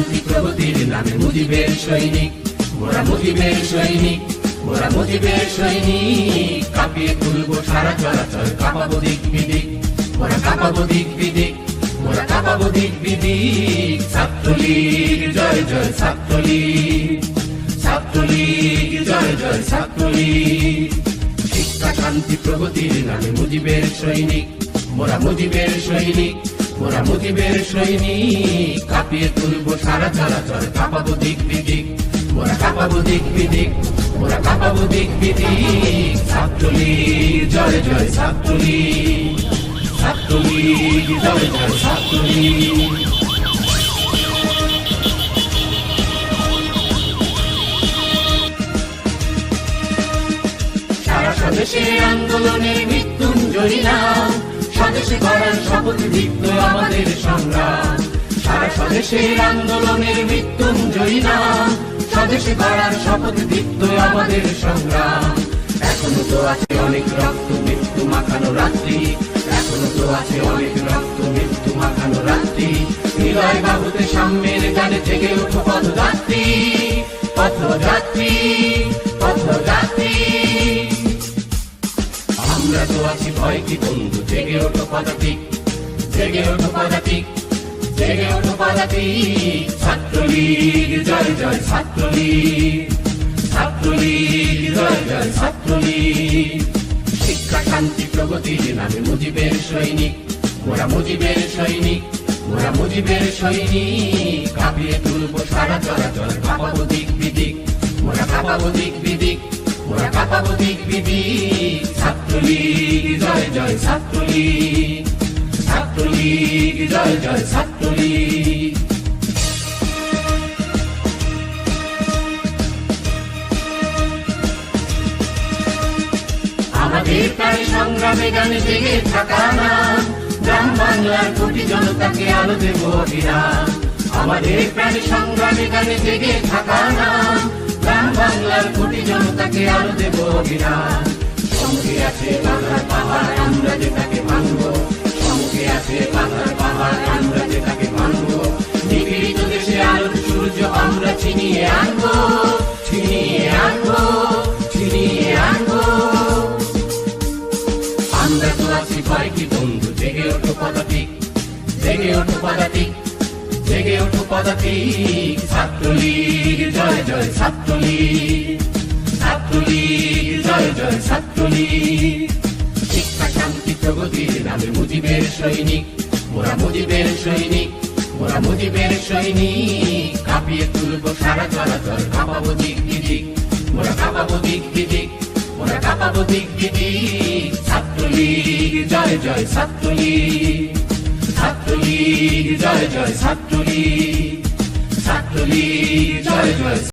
শান্তি প্রগতির নামে মুজিবের সৈনিক। মোরা মুজিবের সৈনিক, মোরা মুজিবের সৈনিক। কাঁপিয়ে তুলবো সারা চলাচল, কাঁপাবো দিক বিদিক। মোরা কাঁপাবো দিক বিদিক, মোরা কাঁপাবো দিক বিদিক। ছাত্রলীগ, জয় জয় ছাত্রলীগ। ছাত্রলীগ, জয় জয় ছাত্রলীগ। শিক্ষা, শান্তি প্রগতির নামে মুজিবের সৈনিক। মোরা মুজিবের সৈনিক। মোরা মুজিবের সৈনিক, কাঁপিয়ে তুলবো সারা চলাচল, কাঁপাবো দিক বিদিক মোরা কাঁপাবো দিক বিদিক মোরা কাঁপাবো দিক বিদিক। ছাত্রলীগ, জয় জয় ছাত্রলীগ ছাত্রলীগ, জয় জয় ছাত্রলীগ। স্বদেশে আন্দোলনের মৃত্যুঞ্জয়ী নাম স্বদেশে করার শপথ দীপ্ত আমাদের সংগ্রাম। সারা স্বদেশের আন্দোলনের মৃত্যুঞ্জয়ী নাম স্বদেশে করার শপথ দীপ্ত আমাদের সংগ্রাম। এখনও তো আছে অনেক রক্ত, মৃত্যু মাখানো রাত্রি। এখনও তো আছে অনেক রক্ত, মৃত্যু মাখানো রাত্রি। হৃদয় বাহুতে সাম্যের গানে জেগে উঠো পথযাত্রী। পথযাত্রী পথযাত্রী। আমরা তো আছি ভয় কি বন্ধু, জেগে ওঠো পদাতিক, জেগে ওঠো পদাতিক, জেগে ওঠো পদাতিক। ছাত্রলীগ, জয় জয়, ছাত্রলীগ ছাত্রলীগ, জয় জয়, ছাত্রলীগ। শিক্ষা, শান্তি প্রগতির নামে মুজিবের সৈনিক, মোরা মুজিবের সৈনিক, মোরা মুজিবের সৈনিক। কাঁপিয়ে তুলবো সারা চলাচল কাঁপাবো দিক বিদিক, মোরা কাঁপাবো দিক বিদিক, মোরা কাঁপাবো দিক বিদিক। আমাদের প্রায় সংগ্রামে গানে জেগে থাকা না গ্রাম বাংলার কোটি জনতাকে আলো দেব অবিরাম আমাদের প্রায় সংগ্রামে গানে জেগে থাকা না গ্রাম বাংলার কোটি জনতাকে আলো দেব সঙ্গে আছে বাংলার পাহাড় আমরা যে তাকে ভাঙবো সঙ্গে আছে বাংলার পাহাড় আমরা যে ভাঙবো নিপীড়িত দেশে আলোর সূর্য আমরা ছিনিয়ে আনব ছিনিয়ে আনব ছিনিয়ে আনব আমরা তো আছি ভয় কি বন্ধু জেগে ওঠো পদাতিক জেগে ওঠো পদাতিক জেগে ওঠো পদাতিক ছাত্রলীগ জয় জয় ছাত্রলীগ। ছাত্রলীগ। শিক্ষা শান্তি প্রগতির নামে মুজিবের সৈনিক। মোরা মুজিবের সৈনিক, মোরা মুজিবের সৈনিক। কাঁপিয়ে তুলবো সারা চলাচল, কাঁপাবো দিক দিদিক মোরা কাঁপাবো দিক দিদিক মোরা কাঁপাবো দিক দিদিক ছাত্রলীগ, জয় জয় ছাত্রলীগ। ছাত্রলীগ, জয় জয় ছাত্রলীগ। ছাত্রলীগ, জয় জয়